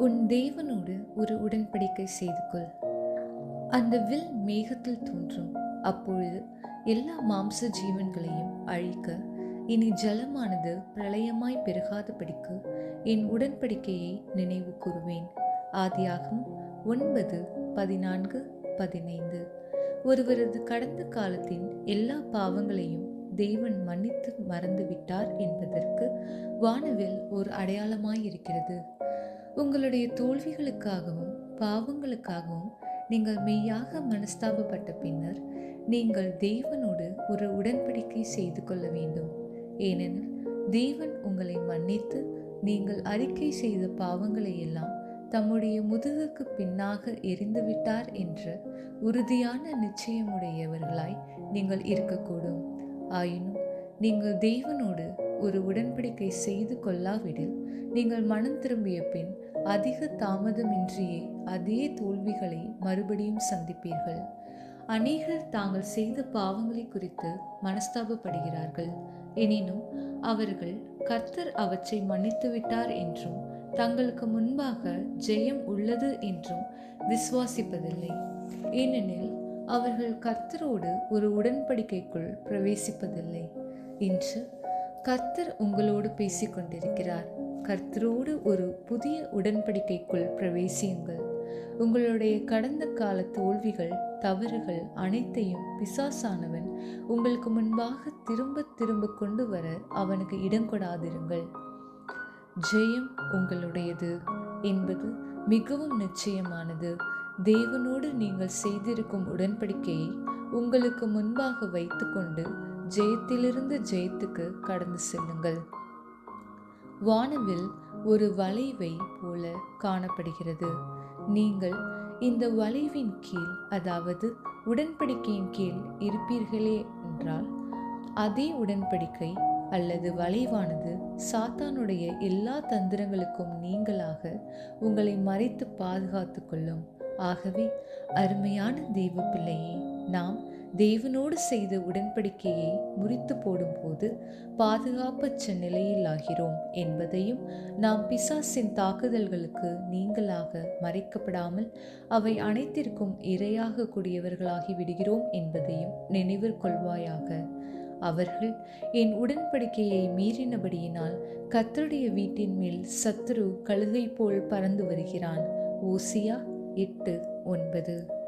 உன் தேவனோடு ஒரு உடன்படிக்கை செய்து கொள். அந்த வில் மேகத்தில் தோன்றும். அப்பொழுது எல்லா மாம்ச ஜீவன்களையும் அழிக்க இனி ஜலமானது பிரளயமாய் பெருகாதபடிக்கு என் உடன்படிக்கையை நினைவு கூறுவேன். ஆதியாகும் ஒன்பது பதினான்கு பதினைந்து. ஒருவரது கடந்த காலத்தின் எல்லா பாவங்களையும் தேவன் மன்னித்து மறந்துவிட்டார் என்பதற்கு வானவில் ஒரு அடையாளமாயிருக்கிறது உங்களுடைய தோல்விகளுக்காகவும் பாவங்களுக்காகவும் நீங்கள் மெய்யாக மனஸ்தாபப்பட்ட பின்னர் நீங்கள் தேவனோடு ஒரு உடன்படிக்கை செய்து கொள்ள வேண்டும். ஏனெனில் தேவன் உங்களை மன்னித்து நீங்கள் அறிக்கை செய்த பாவங்களை எல்லாம் தம்முடைய முதுகுக்கு பின்னாக எரிந்துவிட்டார் என்ற உறுதியான நிச்சயமுடையவர்களாய் நீங்கள் இருக்கக்கூடும். ஆயினும் நீங்கள் தேவனோடு ஒரு உடன்படிக்கை செய்து கொள்ளாவிடில் நீங்கள் மனம் திரும்பிய பின் அதிக தாமதமின்றியே அதே தோல்விகளை மறுபடியும் சந்திப்பீர்கள். அநேகர் தாங்கள் செய்த பாவங்களை குறித்து மனஸ்தாபப்படுகிறார்கள். எனினும் அவர்கள் கர்த்தர் அவற்றை மன்னித்துவிட்டார் என்றும் தங்களுக்கு முன்பாக ஜெயம் உள்ளது என்றும் விசுவாசிப்பதில்லை. ஏனெனில் அவர்கள் கர்த்தரோடு ஒரு உடன்படிக்கைக்குள் பிரவேசிப்பதில்லை. இன்று கர்த்தர் உங்களோடு பேசிக்கொண்டிருக்கிறார். கர்த்தரோடு ஒரு புதிய உடன்படிக்கைக்குள் பிரவேசியுங்கள். உங்களுடைய கடந்த கால தோல்விகள் தவறுகள் அனைத்தையும் பிசாசானவன் உங்களுக்கு முன்பாக திரும்ப திரும்ப கொண்டு வர அவனுக்கு இடம் கொடாதிருங்கள். ஜெயம் உங்களுடையது. என்பது மிகவும் நிச்சயமானது. தேவனோடு நீங்கள் செய்திருக்கும் உடன்படிக்கையை உங்களுக்கு முன்பாக வைத்துக்கொண்டு ஜெயத்திலிருந்து ஜெயத்துக்கு கடந்து செல்லுங்கள். வானவில் ஒரு வளைவை போல காணப்படுகிறது. நீங்கள் இந்த வளைவின் கீழ் அதாவது உடன்படிக்கையின் கீழ் இருப்பீர்களே என்றால் அதே உடன்படிக்கை அல்லது வளைவானது சாத்தானுடைய எல்லா தந்திரங்களுக்கும் நீங்களாக உங்களை மறைத்து பாதுகாத்து கொள்ளும். ஆகவே அருமையான தெய்வ பிள்ளையே நாம் தேவனோடு செய்த உடன்படிக்கையை முறித்து போடும்போது பாதுகாப்பற்ற நிலையில் ஆகிறோம் என்பதையும் நாம் பிசாசின் தாக்குதல்களுக்கு நீங்களாக மறைக்கப்படாமல் அவை அனைத்திற்கும் இரையாக கூடியவர்களாகி விடுகிறோம் என்பதையும் நினைவில் கொள்வாயாக. அவர்கள் என் உடன்படிக்கையை மீறினபடியினால் கத்தருடைய வீட்டின் மேல் சத்துரு கழுகை போல் பறந்து வருகிறான். ஓசியா எட்டு ஒன்பது.